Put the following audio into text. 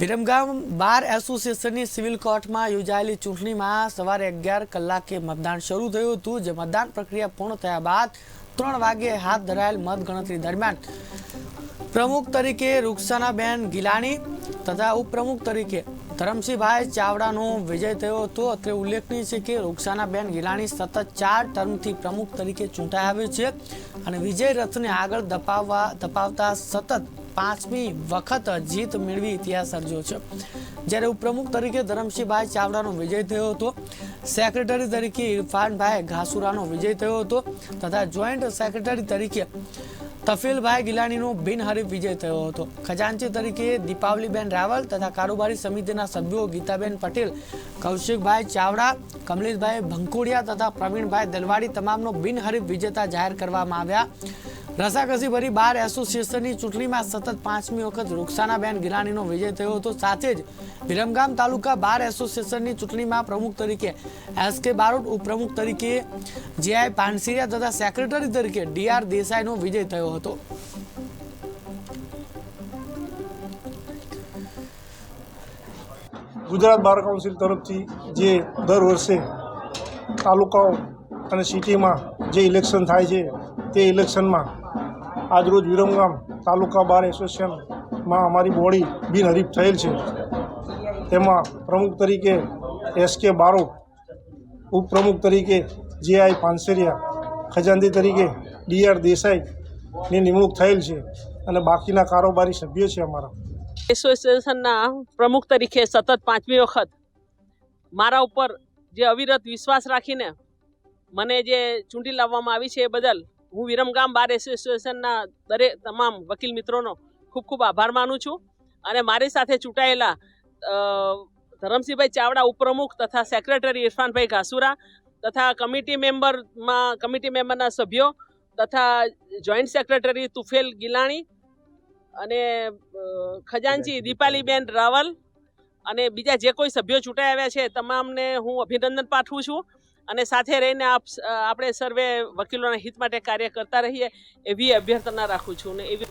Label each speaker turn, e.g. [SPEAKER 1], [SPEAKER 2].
[SPEAKER 1] વિરમગામ બાર એસોસિએશનની civil કોર્ટમાં યોજાયેલી ચૂંટણીમાં સવારે અગિયાર કલાકે મતદાન શરૂ થયું હતું, જે મતદાન પ્રક્રિયા પૂર્ણ થયા બાદ ત્રણ વાગ્યે હાથ ધરાયેલ મતગણતરી દરમિયાન પ્રમુખ તરીકે રૂક્ષાનાબેન ગિલાણી તથા ઉપપ્રમુખ તરીકે ધરમસિંહભાઈ ચાવડાનો વિજય થયો હતો. અત્રે ઉલ્લેખનીય છે કે રૂક્ષાનાબેન ગિલાણી સતત ચાર ટર્મથી પ્રમુખ તરીકે ચૂંટાઈ આવ્યો છે અને વિજય રથને આગળ ધપાવવા ધપાવતા સતત પાંચમી વખત જીત મેળવી ઇતિહાસ સર્જ્યો છે. જ્યારે ઉપપ્રમુખ તરીકે ધરમસિંહભાઈ ચાવડાનો વિજય થયો હતો. સેક્રેટરી તરીકે ઇરફાનભાઈ ઘાસુરાનો વિજય થયો હતો તથા જોઈન્ટ સેક્રેટરી તરીકે તફીલભાઈ ગિલાણીનો બિનહરીફ વિજય થયો હતો. ખજાનચી તરીકે દીપાવલીબેન રાવલ તથા કારોબારી સમિતિના સભ્યો ગીતાબેન પટેલ, કૌશિકભાઈ ચાવડા, કમલેશભાઈ ભંકોડિયા તથા પ્રવીણભાઈ દલવાડી તમામનો બિનહરીફ વિજેતા જાહેર કરવામાં આવ્યા. રસાકસી ભરી બાર એસોસિએશનની ચૂંટણીમાં સતત પાંચમી વખત રૂક્ષાનાબેન ગિલાણીનો વિજય થયો હતો. સાથે જ વિરમગામ તાલુકા બાર એસોસિએશનની ચૂંટણીમાં પ્રમુખ તરીકે એસ કે બારોટ, ઉપપ્રમુખ તરીકે જે આઈ પાનસિરિયા તથા સેક્રેટરી તરીકે ડીઆર દેસાઈનો વિજય થયો હતો.
[SPEAKER 2] ગુજરાત બાર કાઉન્સિલ તરફથી જે દર વર્ષે તાલુકાઓ અને સિટીમાં જે ઇલેક્શન થાય છે, તે ઇલેક્શનમાં આજરોજ વિરમગામ તાલુકા બાર એસોસિએશનમાં અમારી બોડી બિનહરીફ થયેલ છે. તેમાં પ્રમુખ તરીકે એસ કે બારોટ, ઉપપ્રમુખ તરીકે જે આઈ પાનસેરિયા, ખજાનદી તરીકે ડી આર દેસાઈની નિમણૂક થયેલ છે અને બાકીના કારોબારી સભ્યો છે અમારા.
[SPEAKER 3] એસોસિએશનના પ્રમુખ તરીકે સતત પાંચમી વખત મારા ઉપર જે અવિરત વિશ્વાસ રાખીને મને જે ચૂંટી લાવવામાં આવી છે એ બદલ હું વિરમગામ બાર એસોસિએશનના દરેક તમામ વકીલ મિત્રોનો ખૂબ ખૂબ આભાર માનું છું અને મારી સાથે ચૂંટાયેલા ધરમસિંહભાઈ ચાવડા ઉપપ્રમુખ તથા સેક્રેટરી ઇરફાનભાઈ ઘાસુરા તથા કમિટી મેમ્બરમાં કમિટી મેમ્બરના સભ્યો તથા જોઈન્ટ સેક્રેટરી તુફેલ ગિલાણી અને ખજાનજી ખજાનચી દીપાલીબેન રાવલ અને બીજા જે કોઈ સભ્યો ચૂંટાઈ આવ્યા છે તમામને હું અભિનંદન પાઠવું છું. અને સાથે રહીને આપ આપણે સર્વે વકીલોના હિત માટે કાર્ય કરતા રહીએ, એવી અભ્યર્થના રાખું છું ને એવી